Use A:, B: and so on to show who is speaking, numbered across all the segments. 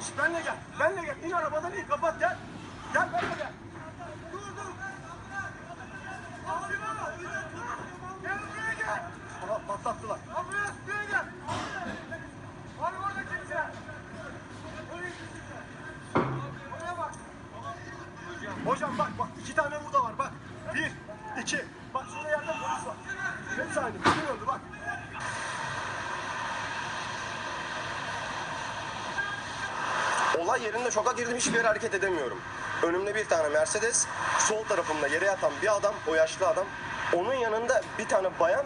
A: Şş, benle gel. Benle gel. İn arabadan in. Kapat gel. Gel benle gel. Dur dur. Gel buraya gel. Aha patlattılar. Ambulans buraya gel. Var mı orada kimse? Oraya bak. Hocam bak bak iki tane burada var bak. Bir, iki. Bak şurada yerde polis var. Hepsi aynı. Biri öldü bak.
B: Olay yerinde şoka girdim hiçbir yere hareket edemiyorum. Önümde bir tane Mercedes, sol tarafımda yere yatan bir adam, o yaşlı adam. Onun yanında bir tane bayan,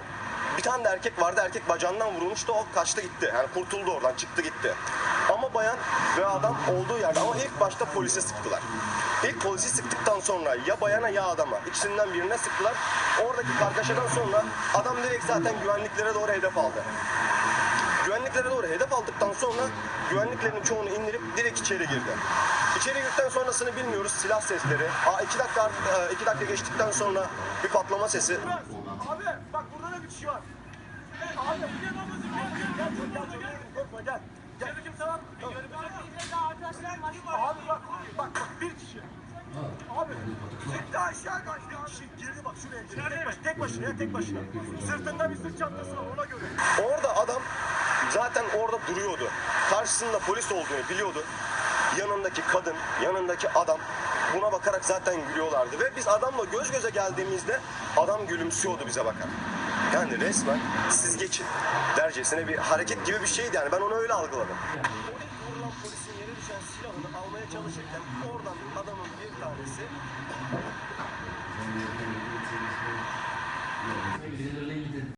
B: bir tane de erkek vardı. Erkek bacağından vurulmuştu, o kaçtı gitti. Yani kurtuldu oradan, çıktı gitti. Ama bayan ve adam olduğu yerde ama ilk başta polise sıktılar. İlk polisi sıktıktan sonra ya bayana ya adama ikisinden birine sıktılar. Oradaki kargaşadan sonra adam direkt zaten güvenliklere doğru hedef aldı. Güvenliklere doğru hedef aldıktan sonra güvenliklerin çoğunu indirip direkt içeri girdi. İçeri girdikten sonrasını bilmiyoruz. Silah sesleri. Aa, iki dakika e, iki dakika geçtikten sonra bir patlama sesi.
A: Abi bak burada da bir kişi var. Abi gel gel gel gel korkma gel. Gel kimse var mı?
C: Arkadaşlarım var.
A: Abi bak bak bak bir kişi. Abi gitti aşağı kaçtı. Bir kişi girdi bak şuraya girdi. Tek, baş, tek başına tek başına. Sırtında bir sırt çantası var ona göre.
B: Orada adam zaten orada duruyordu. Karşısında polis olduğunu biliyordu. Yanındaki kadın, yanındaki adam buna bakarak zaten gülüyorlardı. Ve biz adamla göz göze geldiğimizde adam gülümsüyordu bize bakarak. Yani resmen siz geçin dercesine bir hareket gibi bir şeydi yani ben onu öyle algıladım. Polisin yere düşen silahını almaya çalışırken oradan adamın bir tanesi